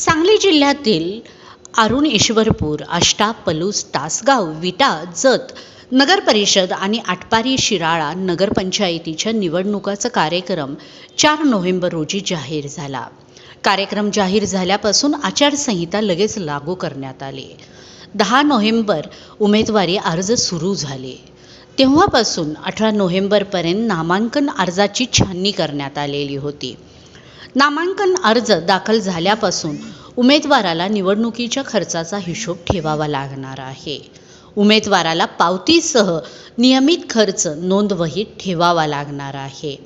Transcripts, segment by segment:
सांगली जिल्ह्यातील अरुण ईश्वरपूर आष्टा पलूस तासगाव विटा जत नगर परिषद आणि आटपारी शिराळा नगरपंचायतीच्या निवडणुकाचा कार्यक्रम चार नोव्हेंबर रोजी जाहीर झाला. कार्यक्रम जाहीर झाल्यापासून आचारसंहिता लगेच लागू करण्यात आली. दहा नोव्हेंबर उमेदवारी अर्ज सुरू झाले. तेव्हापासून अठरा नोव्हेंबरपर्यंत नामांकन अर्जाची छाननी करण्यात आलेली होती. नामांकन अर्ज दाखल झाल्यापासून उमेदवाराला निवडणुकीच्या खर्चाचा हिशोब ठेवावा लागणार आहे. उमेदवाराला पावतीसह नियमित खर्च नोंदवहीत ठेवावा लागणार आहे.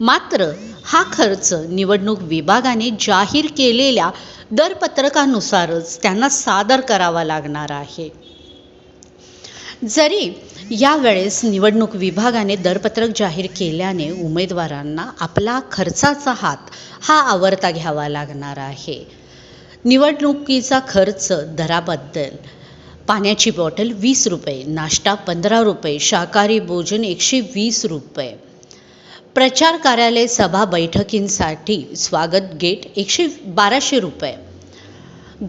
मात्र हा खर्च निवडणूक विभागाने जाहीर केलेल्या दरपत्रकानुसारच त्यांना सादर करावा लागणार आहे. जरी यावेळेस निवडणूक विभागाने दरपत्रक जाहीर केल्याने उमेदवारांना आपला खर्चाचा हात हा आवर्ता घ्यावा लागणार आहे. निवडणुकीचा खर्च दराबद्दल पाण्याची बॉटल वीस रुपये नाश्ता पंधरा रुपये शाकाहारी भोजन एकशे वीस रुपये. प्रचार कार्यालय सभा बैठकींसाठी स्वागत गेट एकशे बाराशे रुपये.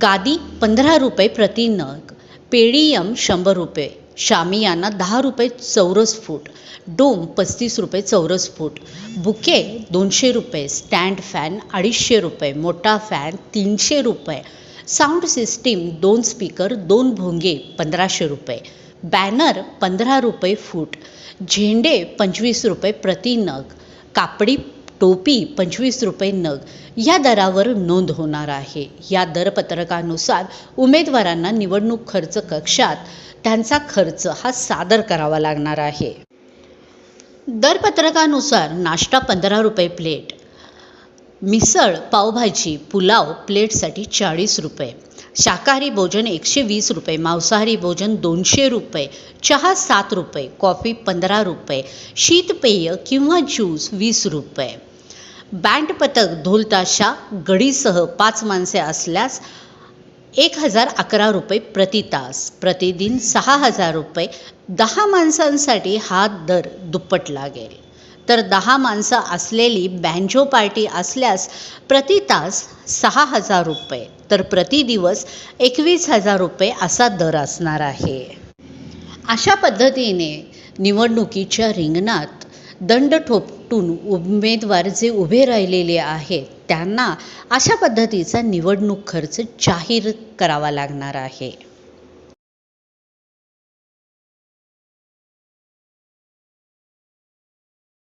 गादी पंधरा रुपये प्रति नग पेडीयम शंभर रुपये. शामियाना दहा रुपये चौरस फूट डोम पस्तीस रुपये चौरस फूट बुके दोनशे रुपये स्टँड फॅन अडीचशे रुपये मोठा फॅन तीनशे रुपये साऊंड सिस्टीम दोन स्पीकर दोन भोंगे पंधराशे रुपये बॅनर पंधरा रुपये फूट झेंडे पंचवीस रुपये प्रति नग कापडी टोपी पंचवीस रुपये नग. या दरावर नोंद होणार आहे. या दरपत्रकानुसार उमेदवारांना निवडणूक खर्च कक्षात त्यांचा खर्च हा सादर करावा लागणार आहे. दरपत्रकानुसार नाश्ता पंधरा रुपये प्लेट मिसळ पावभाजी पुलाव प्लेटसाठी चाळीस रुपये. शाकाहारी भोजन एकशे वीस रुपये मांसाहारी भोजन दोनशे रुपये चहा सात रुपये कॉफी पंधरा रुपये शीतपेय किंवा ज्यूस वीस रुपये. बँड पथक ढोलताशा गडीसह पाच माणसे असल्यास एक हजार अकरा रुपये प्रति तास प्रतिदिन सहा हजार रुपये. दहा माणसांसाठी हा दर दुप्पट लागेल. तर दहा माणसं असलेली बँजो पार्टी असल्यास प्रति तास सहा हजार रुपये. तर प्रति दिवस एकवीस हजार रुपये असा दर असणार आहे. अशा पद्धतीने निवडणुकीच्या रिंगणात दंड ठोपटून उमेदवार जे उभे राहिलेले आहेत त्यांना अशा पद्धतीचा निवडणूक खर्च जाहीर करावा लागणार आहे.